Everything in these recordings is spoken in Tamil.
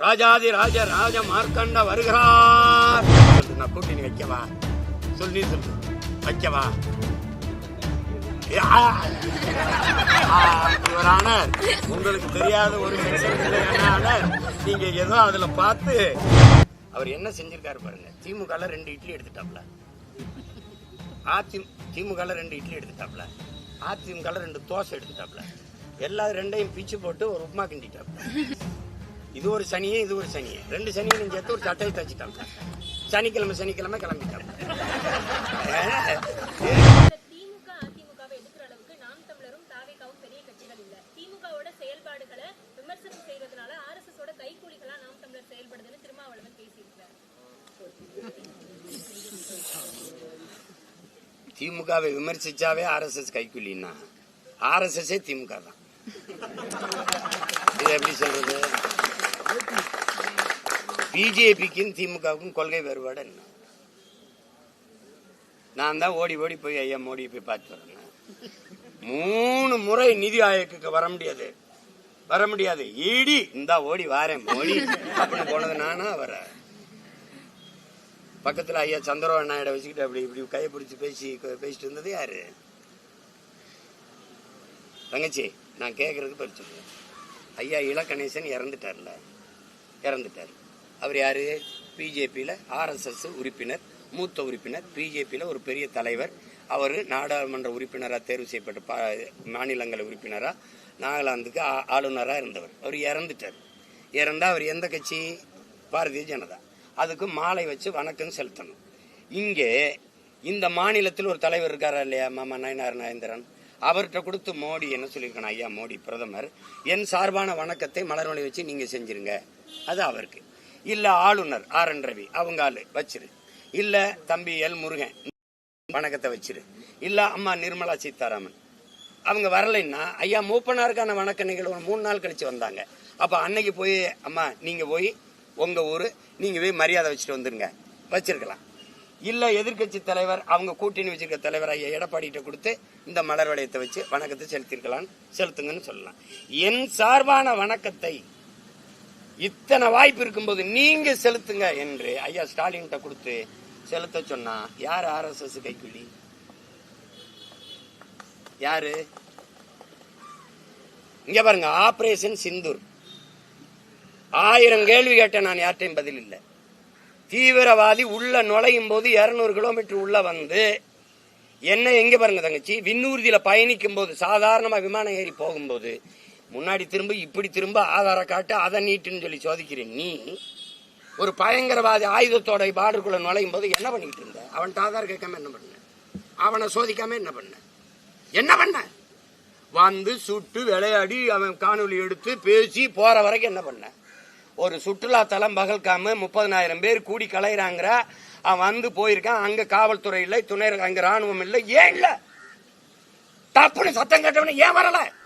ராஜாதி ராஜ ராஜ மார்க்கண்ட வருகிறார். நான் கூட்டணி வைக்கவா? சொல்லி சொல்லு. வைக்கவா? யா. ஆ, உங்களுக்கு தெரியாத ஒரு நீங்க ஏதோ அதுல பார்த்து அவர் என்ன செஞ்சிருக்காரு பாருங்க. திமுக ரெண்டு இட்லி எடுத்துட்டாப்ல. அதி திமுக ரெண்டு இட்லி எடுத்துட்டாப்ல. அதிமுக ரெண்டு தோசை எடுத்துட்டாப்ல. எல்லா ரெண்டையும் பிச்சு போட்டு ஒரு உப்புமா கிண்டிட்டாப்ல. இது ஒரு சனியே இது ஒரு சனியே. ரெண்டு சனியும் சேர்த்து ஒரு சட்டையை தச்சுட்டாங்க. சனிக்கிழமை சனிக்கிழமை கிளம்பிட்டாங்க. இந்த திமுக அதிமுகவை எதிர்க்கிற அளவுக்கு நாம் தமிழரும் தாவேகாவும் பெரிய கட்சிகள் இல்ல. திமுகவோட செயல்பாடுகளை விமர்சனம் செய்வதனால ஆர்எஸ்எஸ் ஓட கைகூலிகளா நாம் தமிழர் செயல்படுதுன்னு திருமாவளவன் பேசியிருக்கிறார். திமுகவை விமர்சிச்சாவே ஆர்எஸ்எஸ் கைக்குலின்னா ஆர்எஸ்எஸ்ஸே திமுக தான். இது எப்படி சொல்றது? பிஜேபிக்கும் திமுகவுக்கும் கொள்கை வேறுபாடு என்ன? நான் தான் ஓடி ஓடி போய் ஐயா மோடி போய் பார்த்து வரேன். மூணு முறை நிதி ஆயோக்கு வர முடியாது. வர முடியாது. ஈடி இந்தா ஓடி வாரேன் மோடி. அப்படின்னு போனது நானா வர பக்கத்துல ஐயா சந்திரபாபு நாயுட வச்சுக்கிட்டு அப்படி இப்படி கையை பிடிச்சி பேசி பேசிட்டு இருந்தது யாரு? தங்கச்சி நான் கேட்கறதுக்கு பதில் ஐயா இளக்கணேசன் இறந்துட்டார்ல. இறந்துட்டார். அவர் யார்? பிஜேபியில் ஆர்எஸ்எஸ் உறுப்பினர் மூத்த உறுப்பினர் பிஜேபியில் ஒரு பெரிய தலைவர். அவர் நாடாளுமன்ற உறுப்பினராக தேர்வு செய்யப்பட்ட பா மாநிலங்களை உறுப்பினராக நாகாலாந்துக்கு ஆளுநராக இருந்தவர். அவர் இறந்துட்டார். இறந்தால் அவர் எந்த கட்சி? பாரதிய ஜனதா. அதுக்கு மாலை வச்சு வணக்கம் செலுத்தணும். இங்கே இந்த மாநிலத்தில் ஒரு தலைவர் இருக்காரா இல்லையா? மாமா நயனார் நயந்திரன் அவர்கிட்ட கொடுத்து மோடி என்ன சொல்லியிருக்கணும் ஐயா மோடி பிரதமர் என் சார்பான வணக்கத்தை மலர்வழி வச்சு நீங்கள் செஞ்சிருங்க. அது அவருக்கு. இல்ல ஆளுநர் ஆர். என். ரவி அவங்க ஆளு வச்சிரு. இல்ல தம்பி எல். முருகன் வணக்கத்தை வச்சிரு. இல்ல அம்மா நிர்மலா சீதாராமன். அவங்க வரலைன்னா ஐயா மூப்பனாருக்கான வணக்க நிகழ்வு மூணு நாள் கழிச்சு வந்தாங்க. அப்ப அன்னைக்கு போய் அம்மா நீங்க போய் உங்க ஊரு நீங்க போய் மரியாதை வச்சுட்டு வந்துருங்க. வச்சிருக்கலாம். இல்ல எதிர்க்கட்சி தலைவர் அவங்க கூட்டணி வச்சிருக்க தலைவர் ஐயா எடப்பாடிகிட்ட கொடுத்து இந்த மலர் வளையத்தை வச்சு வணக்கத்தை செலுத்திருக்கலாம் செலுத்துங்கன்னு சொல்லலாம். என் சார்பான வணக்கத்தை இத்தனை வாய்ப்பு இருக்கும்போது நீங்க செலுத்துங்க என்று ஐயா ஸ்டாலின்கிட்ட கொடுத்து செலுத்த சொன்னா யார் ஆர்எஸ்எஸ் கைக்குள்ளி யாரு? இங்க பாருங்க ஆபரேஷன் சிந்தூர் ஆயிரம் கேள்வி கேட்டேன் நான் யார்ட்டையும் பதில் இல்லை. தீவிரவாதி உள்ள நுழையும் போது இருநூறு கிலோமீட்டர் உள்ள வந்து என்ன எங்க பாருங்க தங்கச்சி விண்ணூர்தியில பயணிக்கும் போது சாதாரணமா விமானம் ஏறி போகும்போது முன்னாடி திரும்ப இப்படி திரும்ப ஆதார காட்டு அதை நீட்டுன்னு சொல்லி சோதிக்கிறேன். நீ ஒரு பயங்கரவாதி ஆயுதத்தோட பார்டருக்குள்ள நுழையும் போது என்ன பண்ணிட்டு இருந்த? அவன்கிட்ட ஆதார் கேட்காம என்ன பண்ண? அவனை சோதிக்காம என்ன பண்ண? என்ன பண்ண? வந்து சுட்டு விளையாடி அவன் காணொலி எடுத்து பேசி போற வரைக்கும் என்ன பண்ண? ஒரு சுற்றுலா தலம் பகல்காம முப்பதனாயிரம் பேர் கூடி கலையிறாங்கிற அவன் வந்து போயிருக்கான். அங்க காவல்துறை இல்லை துணை அங்க ராணுவம் இல்லை. ஏன் இல்ல? தப்புன்னு சத்தம் கேட்டவன ஏன் வரல?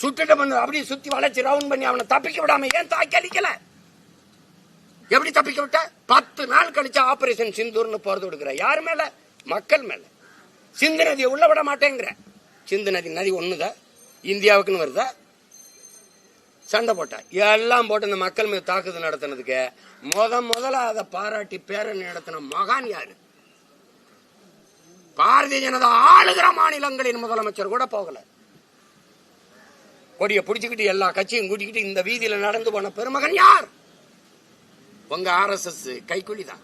சுட்டுட்டு பண்ண அப்படியே சுத்தி வளைச்சு ரவுண்ட் பண்ணி அவனை தப்பிக்க விடாம ஏன் தாக்கி அடிக்கல? எப்படி தப்பிக்க விட்ட? பத்து நாள் கழிச்சு ஆபரேஷன் சிந்தூர்னு போறது கொடுக்குற. யார் மேல? மக்கள் மேல. சிந்து நதியை உள்ள விட மாட்டேங்கிற. சிந்து நதி நதி ஒண்ணுதான் இந்தியாவுக்குன்னு வருதா? சண்டை போட்டா. எல்லாம் போட்டு இந்த மக்கள் மீது தாக்குதல் நடத்தினதுக்கு முத முதல்ல அதை பாராட்டி பேரணி நடத்தின மகான் யாரு? பாரதிய ஜனதா ஆளுகிற மாநிலங்களின் முதலமைச்சர் கூட போகல. கொடியை பிடிச்சுக்கிட்டு எல்லா கட்சியும் கூட்டிக்கிட்டு இந்த வீதியில நடந்து போன பெருமகன் யார்? உங்க ஆர்எஸ்எஸ் கைக்கூலி தான்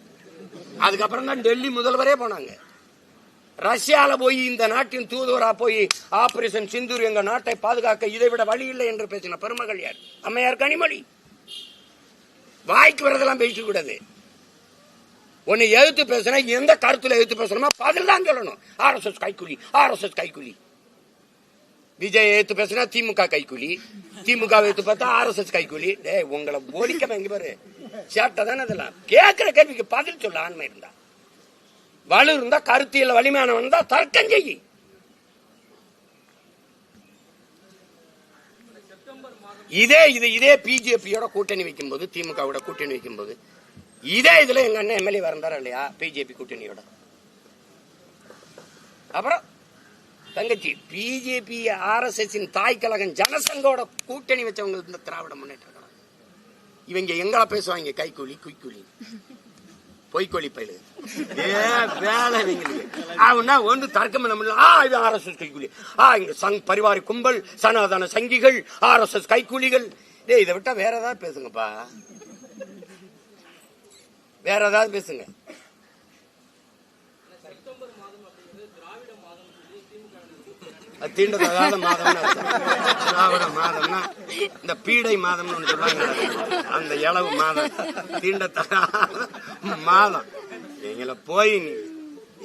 அதுக்கப்புறம் தான் டெல்லி முதல்வரே போனாங்க. ரஷ்யால போய் இந்த நாட்டின் தூதுவரா போய் ஆபரேஷன் சிந்தூர் எங்க நாட்டை பாதுகாக்க இதை விட வழி இல்லை என்று பேசின பெருமகள் யார்? அம்மையார் கனிமொழி. வாய்க்கு வரதெல்லாம் பேசிக்க கூடாது. உன்னை எதிர்த்து பேசுனா எந்த கருத்துல எதிர்த்து பேசணுமா பதில் தான் சொல்லணும். ஆர்எஸ்எஸ் கைக்கூலி ஆர்எஸ்எஸ் கைக்குலி விஜய் எடுத்து பேசினா திமுக கைக்கூலி திமுக எடுத்து பார்த்தா ஆர்எஸ்எஸ் கைக்கூலி டே உங்களை ஒழிக்க எங்க பாரு. சேட்டை தானே இதெல்லாம்? கேட்கிற கேள்விக்கு பதில் சொல்ல ஆண்மை இருந்தா. வலு இருந்தா கருத்தியல் வலிமையானவன் இருந்தா தர்க்கம் செய்யி. இதே இது இதே பிஜேபியோட கூட்டணி வைக்கும்போது திமுகவோட கூட்டணி வைக்கும் போது இதே இதுல எங்க அண்ணன் எம்எல்ஏ வரந்தாரா இல்லையா? பிஜேபி கூட்டணியோட. அப்புறம் தங்கச்சி பிஜேபி ஆர்எஸ்எஸ் தாய் கழகம் ஜனசங்கோட கூட்டணி வச்சவங்க இந்த திராவிட முன்னேற்ற கழகம். இவங்க எங்களை பேசுவாங்க கைக்கூலி குய்க்கூலி பொய்க்கோழி பயிலு. ஏ வேலை இவங்களுக்கு. அவனா ஒன்று தர்க்கம் பண்ண முடியல ஆ இது ஆர்எஸ்எஸ் கைக்கூலி ஆ இங்க சங் பரிவார கும்பல் சனாதன சங்கிகள் ஆர்எஸ்எஸ் கைக்கூலிகள் டே இதை விட்டா வேற ஏதாவது பேசுங்கப்பா. வேற ஏதாவது பேசுங்க. தீண்டத்தகாத மாதம்னு அர்த்தம். திராவிட மாதம்னா இந்த பீடை மாதம்னு ஒண்ணு சொல்றாங்க. அந்த இளவு மாதம். தீண்டத்தகாத மாதம். எங்களை போய் நீ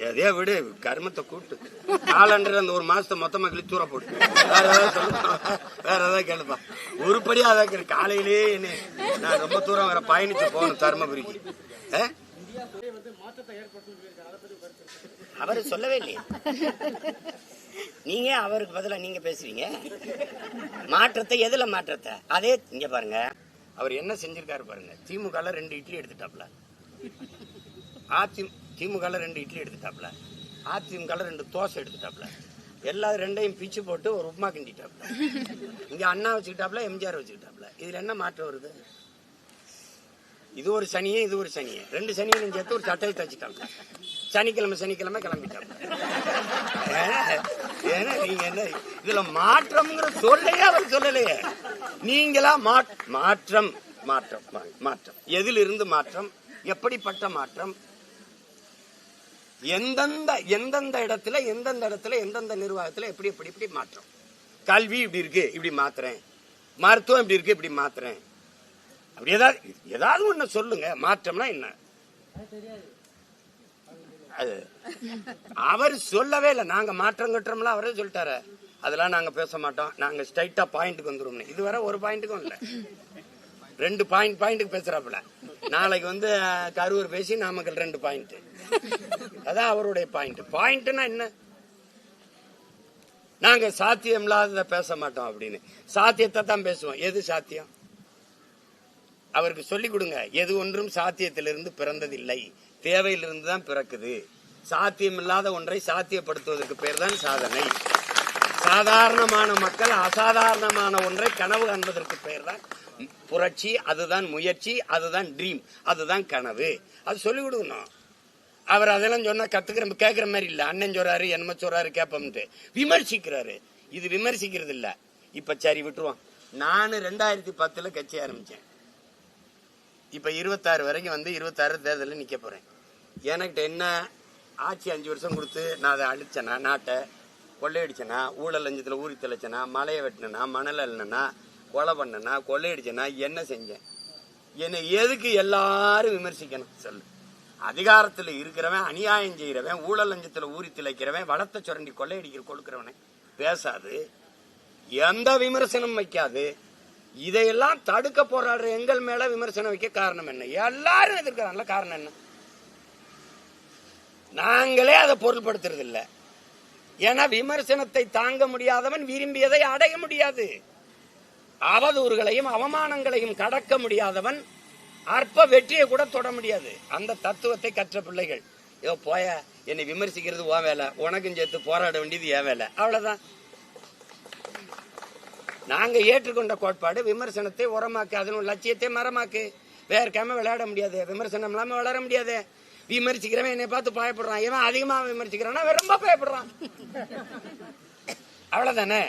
எதையோ விடு கர்மத்தை கூட்டு காலண்டர் அந்த ஒரு மாசத்தை மொத்தமா கிளி தூர போட்டு வேற ஏதாவது சொல்லுப்பா வேற ஏதாவது கேளுப்பா. உருப்படியா அதான் கேளு. காலையிலேயே என்ன நான் ரொம்ப தூரம் வர பயணிச்சு போகணும் தருமபுரிக்கு. ஆ? அவரு சொல்லவே இல்லையே. நீங்க அவருக்கு பதிலா நீங்க பேசுவீங்க? மாற்றத்தை எதுல மாற்றத்தை? அதே இங்க பாருங்க. அவர் என்ன செஞ்சிருக்காரு பாருங்க. திமுக ரெண்டு இட்லி எடுத்துட்டாப்ல. அதி திமுக ரெண்டு இட்லி எடுத்துட்டாப்ல. அதிமுக ரெண்டு தோசை எடுத்துட்டாப்ல. எல்லா ரெண்டையும் பிச்சு போட்டு ஒரு உப்புமா கிண்டிட்டாப்ல. இங்க அண்ணா வச்சுக்கிட்டாப்ல எம்ஜிஆர் வச்சுக்கிட்டாப்ல. இதுல என்ன மாற்றம் வருது? இது ஒரு சனியே இது ஒரு சனியே. ரெண்டு சனியும் சேர்த்து ஒரு சட்டையை தச்சுட்டாங்க சனிக்கிழமை சனிக்கிழமை கிளம்பிட்டாங்க ஏன்னா- நீங்க என்ன இதுல மாற்றம்ங்கிற சொல்லையே அவர் சொல்லலையே. நீங்களா மாற்றம் மாற்றம் மாற்றம். எதிலிருந்து மாற்றம் எப்படிப்பட்ட மாற்றம்? எந்தெந்த எந்தெந்த இடத்துல எந்தெந்த இடத்துல எந்தெந்த நிர்வாகத்துல எப்படி எப்படி இப்படி மாற்றம்? கல்வி இப்படி இருக்கு இப்படி மாத்துறேன். மருத்துவம் இப்படி இருக்கு இப்படி மாத்துறேன். அப்படி ஏதாவது ஏதாவது ஒண்ணு சொல்லுங்க மாற்றம்னா என்ன? அது. அவர் சொல்லவே இல்லை. நாங்க மாற்றம் கட்டுறோம்ல அவரே சொல்லிட்டாரு. அதெல்லாம் நாங்க பேச மாட்டோம். நாங்க ஸ்ட்ரைட்டா பாயிண்ட்டுக்கு வந்துருவோம் இதுவரை ஒரு பாயிண்ட்டுக்கும் இல்லை. ரெண்டு பாயிண்ட் பாயிண்ட்டுக்கு பேசுறாப்புல. நாளைக்கு வந்து கரூர் பேசி நாமக்கல் ரெண்டு பாயிண்ட் அதான் அவருடைய பாயிண்ட் பாயிண்ட்னா என்ன? நாங்க சாத்தியம் இல்லாததை பேச மாட்டோம் அப்படின்னு. சாத்தியத்தை தான் பேசுவோம். எது சாத்தியம்? அவருக்கு சொல்லிக் கொடுங்க. எது ஒன்றும் சாத்தியத்திலிருந்து பிறந்ததில்லை. தேவையிலிருந்து தான் பிறக்குது. சாத்தியம் இல்லாத ஒன்றை சாத்தியப்படுத்துவதற்கு பேர் தான் சாதனை. சாதாரணமான மக்கள் அசாதாரணமான ஒன்றை கனவு காண்பதற்கு பெயர் தான் புரட்சி அதுதான் முயற்சி அதுதான் ட்ரீம் அதுதான் கனவு. அது சொல்லிக் கொடுக்கணும் அவர் அதெல்லாம் சொன்னா கத்துக்கிற கேட்குற மாதிரி இல்லை. அண்ணன் சொல்றாரு என்னமோ சொல்றாரு கேப்பம்ட்டு. விமர்சிக்கிறாரு. இது விமர்சிக்கிறது இல்ல இப்ப சரி விட்டுருவோம். நானு ரெண்டாயிரத்தி பத்துல கட்சி ஆரம்பிச்சேன். இப்போ இருபத்தாறு வரைக்கும் வந்து இருபத்தாறு தேர்தலில் நிற்க போகிறேன் எனக்கிட்ட என்ன ஆட்சி அஞ்சு வருஷம் கொடுத்து நான் அதை அழிச்சேனா நாட்டை கொள்ளையடிச்சேனா ஊழல் லஞ்சத்தில் ஊறி தெளிச்சேனா மலையை வெட்டினா மணல் அள்ளினா கொலை பண்ணனா கொள்ளையடிச்சனா என்ன செஞ்சேன்? என்னை எதுக்கு எல்லாரும் விமர்சிக்கணும்? சொல்லு. அதிகாரத்தில் இருக்கிறவன் அநியாயம் செய்கிறவன் ஊழல் லஞ்சத்தில் ஊறி திளைக்கிறவன் வளத்தை சுரண்டி கொள்ளையடிக்கிற கொடுக்கிறவனை பேசாது. எந்த விமர்சனம் வைக்காது. இதையெல்லாம் தடுக்க போராடுற எங்கள் மேல விமர்சனம் வைக்க காரணம் என்ன? எல்லாரும் எதிர்க்கிறாங்கள காரணம் என்ன? நாங்களே அதை பொருள்படுத்துறது இல்ல. ஏன்னா விமர்சனத்தை தாங்க முடியாதவன் விரும்பியதை அடைய முடியாது. அவதூறுகளையும் அவமானங்களையும் கடக்க முடியாதவன் அற்ப வெற்றியை கூட தொட முடியாது. அந்த தத்துவத்தை கற்ற பிள்ளைகள் ஏ போய என்னை விமர்சிக்கிறது உன் வேலை. உனக்கும் சேர்த்து போராட வேண்டியது என் வேலை. அவ்வளவுதான். நாங்கள் ஏற்றுக்கொண்ட கோட்பாடு விமர்சனத்தை உரமாக்கு அதன் லட்சியத்தை மரமாக்கு. வேர்க்காம விளையாட முடியாது. விமர்சனம் இல்லாமல் வளர முடியாது. விமர்சிக்கிறவன் என்னை பார்த்து பயப்படுறான். இவன் அதிகமாக விமர்சிக்கிறான்னா ரொம்ப பயப்படுறான். அவ்வளவுதானே?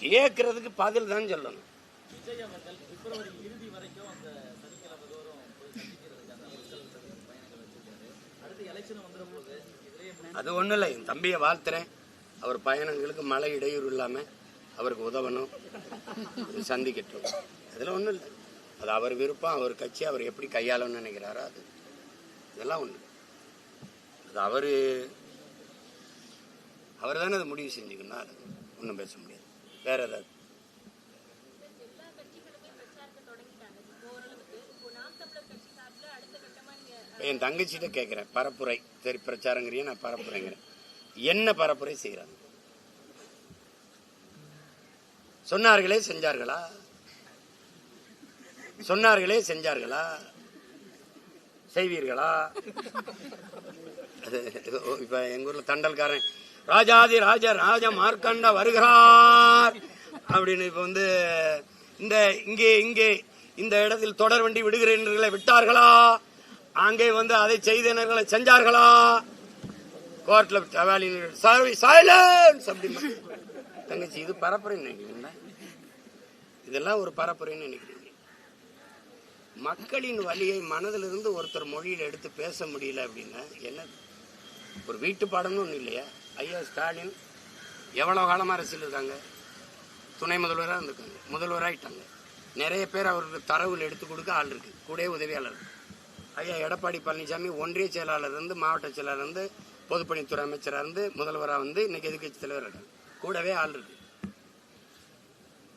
கேட்கறதுக்கு பதில் தான் சொல்லணும். அது ஒண்ணும் இல்லை என் தம்பியை வாழ்த்துறேன். அவர் பயணங்களுக்கு மழை இடையூறு இல்லாமல் அவருக்கு உதவணும். சந்திக்கட்டும். அதுல ஒண்ணும் இல்லை. அது அவர் விருப்பம் அவர் கட்சி அவர் எப்படி கையாளணும்னு நினைக்கிறாரோ அது. இதெல்லாம் ஒண்ணு. அது அவரு அவர் தானே அதை முடிவு செஞ்சுக்கணும் அது ஒன்றும் பேச முடியாது. வேற ஏதாவது. என் தங்கச்சிட்ட கேட்கிறேன் பரப்புரை. சரி பிரச்சாரங்கிறிய நான் பரப்புரைங்கிறேன். என்ன பரப்புரை செய்யறாங்க சொன்னார்களே செஞ்சார்களா? சொன்னார்களே செஞ்சார்களா? செய்வீர்களா? அது இப்ப எங்க ஊர்ல தண்டல்காரன் ராஜாதி ராஜ ராஜ மார்க்கண்ட வருகிறார். அப்படின்னு இப்ப வந்து இந்த இங்கே இங்கே இந்த இடத்தில் தொடர் வண்டி விடுகிறீர்களை விட்டார்களா? அங்கே வந்து அதை செய்தனர்களை செஞ்சார்களா? கோர்ட்ல சைலன்ஸ் அப்படின்னு. தங்கச்சி இது பரப்புரைன்னு நினைக்கிறீங்களா? இதெல்லாம் ஒரு பரப்புரைன்னு நினைக்கிறீங்க. மக்களின் வழியை மனதிலிருந்து ஒருத்தர் மொழியில் எடுத்து பேச முடியல அப்படின்னா என்ன? ஒரு வீட்டு பாடம்னு ஒன்றும் இல்லையா? ஐயா ஸ்டாலின் எவ்வளோ காலமாக அரசியல் இருக்காங்க? துணை முதல்வராக இருந்திருக்காங்க. முதல்வராகிட்டாங்க நிறைய பேர் அவருக்கு தரவுகள் எடுத்து கொடுக்க ஆள் இருக்குது கூட உதவியாளர். ஐயா எடப்பாடி பழனிசாமி ஒன்றிய செயலாளர் இருந்து மாவட்ட செயலாளர் இருந்து பொதுப்பணித்துறை அமைச்சராக இருந்து முதல்வராக வந்து இன்றைக்கி எதிர்கட்சி தலைவர் இருக்காங்க கூடவே ஆள் இருக்கு.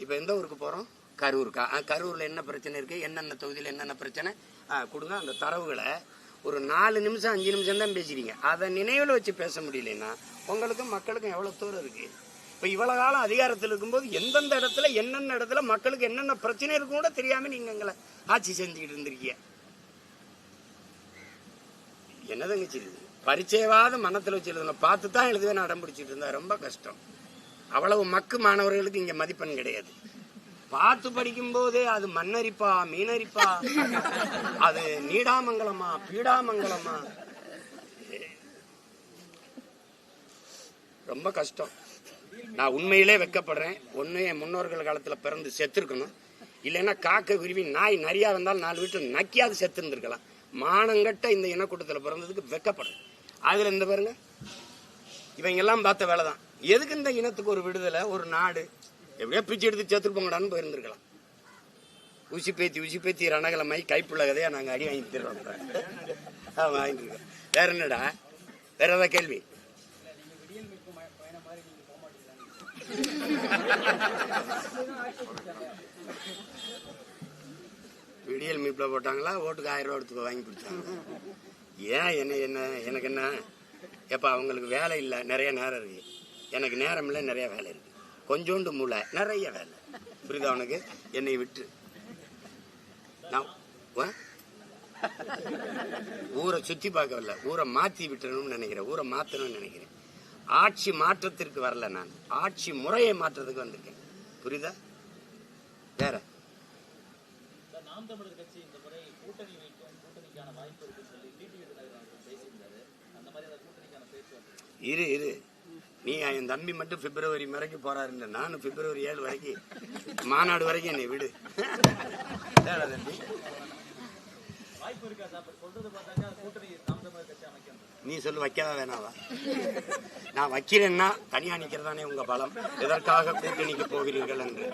இப்போ எந்த ஊருக்கு போகிறோம் கரூருக்கா? கரூரில் என்ன பிரச்சனை இருக்குது என்னென்ன தொகுதியில் என்னென்ன பிரச்சனை? கொடுங்க. அந்த தரவுகளை ஒரு நாலு நிமிஷம் அஞ்சு நிமிஷம் தான் பேசுறீங்க அதை நினைவில் வச்சு பேச முடியலன்னா உங்களுக்கும் மக்களுக்கும் எவ்வளோ தூரம் இருக்குது இப்போ இவ்வளோ காலம் அதிகாரத்தில் இருக்கும்போது எந்தெந்த இடத்துல என்னென்ன இடத்துல மக்களுக்கு என்னென்ன பிரச்சனை இருக்கும் கூட தெரியாமல் நீங்கள் எங்களை ஆட்சி செஞ்சுக்கிட்டு இருந்திருக்கீங்க. என்ன தங்கச்சி இது பரிச்சயவாத மனத்தில் வச்சு எழுதணும் பார்த்து தான் எழுதுவேன் அடம் பிடிச்சிட்டு இருந்தா ரொம்ப கஷ்டம். அவ்வளவு மக்கு மாணவர்களுக்கு இங்க மதிப்பெண் கிடையாது. பார்த்து படிக்கும் போதே அது மண்ணரிப்பா மீனரிப்பா அது நீடாமங்கலமா பீடாமங்கலமா. ரொம்ப கஷ்டம். நான் உண்மையிலே வெக்கப்படுறேன். ஒன்று என் முன்னோர்கள் காலத்தில் பிறந்து செத்துருக்கணும். இல்லைன்னா காக்க குருவி நாய் நிறையா வந்தாலும் நாலு வீட்டில் நக்கியாவது செத்து இருந்திருக்கலாம் மானங்கட்ட இந்த இனக்கூட்டத்தில் பிறந்ததுக்கு வெக்கப்படுறேன் அதில் இந்த பாருங்க. இவங்க எல்லாம் பார்த்த வேலை தான் எதுக்கு இந்த இனத்துக்கு ஒரு விடுதலை ஒரு நாடு? எப்படியோ பிச்சு எடுத்து சேர்த்துருப்போங்கடான்னு போங்கடான்னு போயிருந்திருக்கலாம். உசி பேத்தி உசி பேத்தி ரணகலமாய் கைப்புள்ள கதையா நாங்கள் அடி வாங்கி தருவோம் ஆமாம் வேற என்னடா? வேற ஏதாவது கேள்வி? விடியல் மீப்பில் போட்டாங்களா? ஓட்டுக்கு ஆயிரம் ரூபா எடுத்து வாங்கி கொடுத்தாங்க. ஏன் என்ன என்ன எனக்கு என்ன? எப்ப அவங்களுக்கு வேலை இல்லை. நிறைய நேரம் இருக்கு. எனக்கு நேரம் இல்லை நிறைய வேலை இருக்கு. கொஞ்சோண்டு மூளை நிறைய வேலை. புரியுதா உனக்கு? என்னை விட்டு. நான்? ஊரை சுத்தி பார்க்கவில்ல ஊரை மாத்தி விட்டுறணும்னு நினைக்கிறேன். ஊரை மாத்தணும்னு நினைக்கிறேன். ஆட்சி மாற்றத்திற்கு வரல நான். ஆட்சி முறையை மாற்றத்துக்கு வந்திருக்கேன். புரியுதா? வேற? இரு இரு. நீ என் தம்பி மட்டும் பிப்ரவரி வரைக்கும் போறாருன்ற நானும் பிப்ரவரி ஏழு வரைக்கும் மாநாடு வரைக்கும் என்னை விடு. தம்பி. நீ சொல்லு வைக்கவா வேணாவா? நான் வைக்கிறேன்னா தனியா நிக்கிறதானே உங்க பலம். எதற்காக கூட்டணிக்கு போகிறீர்கள் என்று?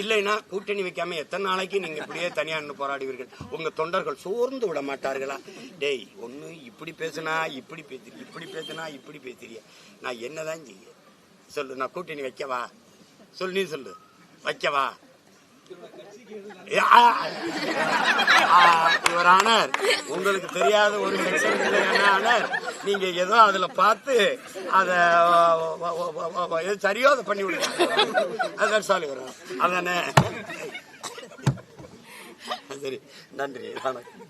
இல்லைன்னா கூட்டணி வைக்காம எத்தனை நாளைக்கு நீங்க இப்படியே தனியா நின்று போராடுவீர்கள்? உங்க தொண்டர்கள் சோர்ந்து விட மாட்டார்களா? டேய் ஒண்ணு இப்படி பேசுனா இப்படி பேசுறீ இப்படி பேசுனா இப்படி பேசுறிய. நான் என்னதான் செய்ய? சொல்லு நான் கூட்டணி வைக்கவா? சொல்லு நீ சொல்லு. வைக்கவா? இவரானார் உங்களுக்கு தெரியாத ஒரு செக்ஷன் ஆனர்? நீங்க ஏதோ அதுல பார்த்து அத சரியோ அதை பண்ணி விடுங்க. அதான் சாலி வரும். அதானே? சரி நன்றி வணக்கம்.